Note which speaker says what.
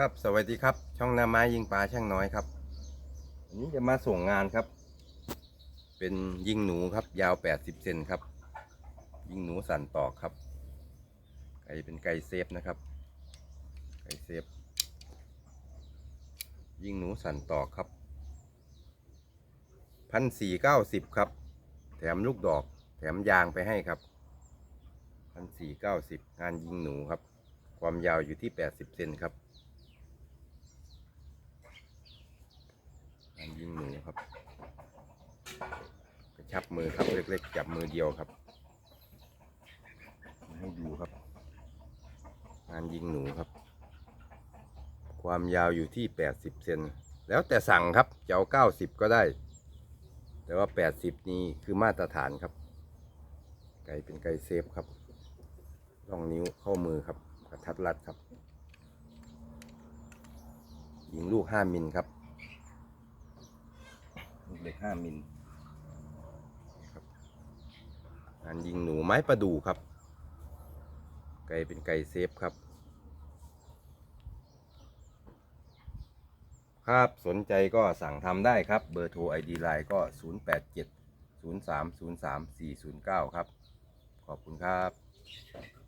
Speaker 1: ครับ สวัสดีครับ ช่องหน้าไม้ยิงปลาช่างน้อยครับ วันนี้จะมาส่งงานครับ เป็นยิงหนูครับ ยาว 80 เซนครับ ยิงหนูสันตอกครับ ไก่เป็นไก่เซฟนะครับ ไก่เซฟ ยิงหนูสันตอกครับพันสี่เก้าสิบครับ แถมลูกดอก แถมยางไปให้ครับพันสี่เก้าสิบงานยิงหนูครับ ความยาวอยู่ที่ 80 เซนครับ งานยิงหนูครับกระชับมือครับเล็กๆจับมือเดียวครับให้ดูครับ งานยิงหนูครับ ความยาวอยู่ที่ 80 เซนแล้วแต่สั่งครับจะเอา90 ก็ได้ แต่ว่า 80 นี้คือมาตรฐานครับ ไก่เป็นไก่เซฟครับล่องนิ้วเข้ามือครับกระทัดรัดครับ ยิงลูก 5 มิลครับ กเล็ก5มิลครับงานยิงหนูไม้ประดู่ครับ ไก่เป็นไก่เซฟครับ ครับสนใจก็สั่งทำได้ครับ เบอร์โทร ID ไลน์ก็ 087 0303 409 ครับ ขอบคุณครับ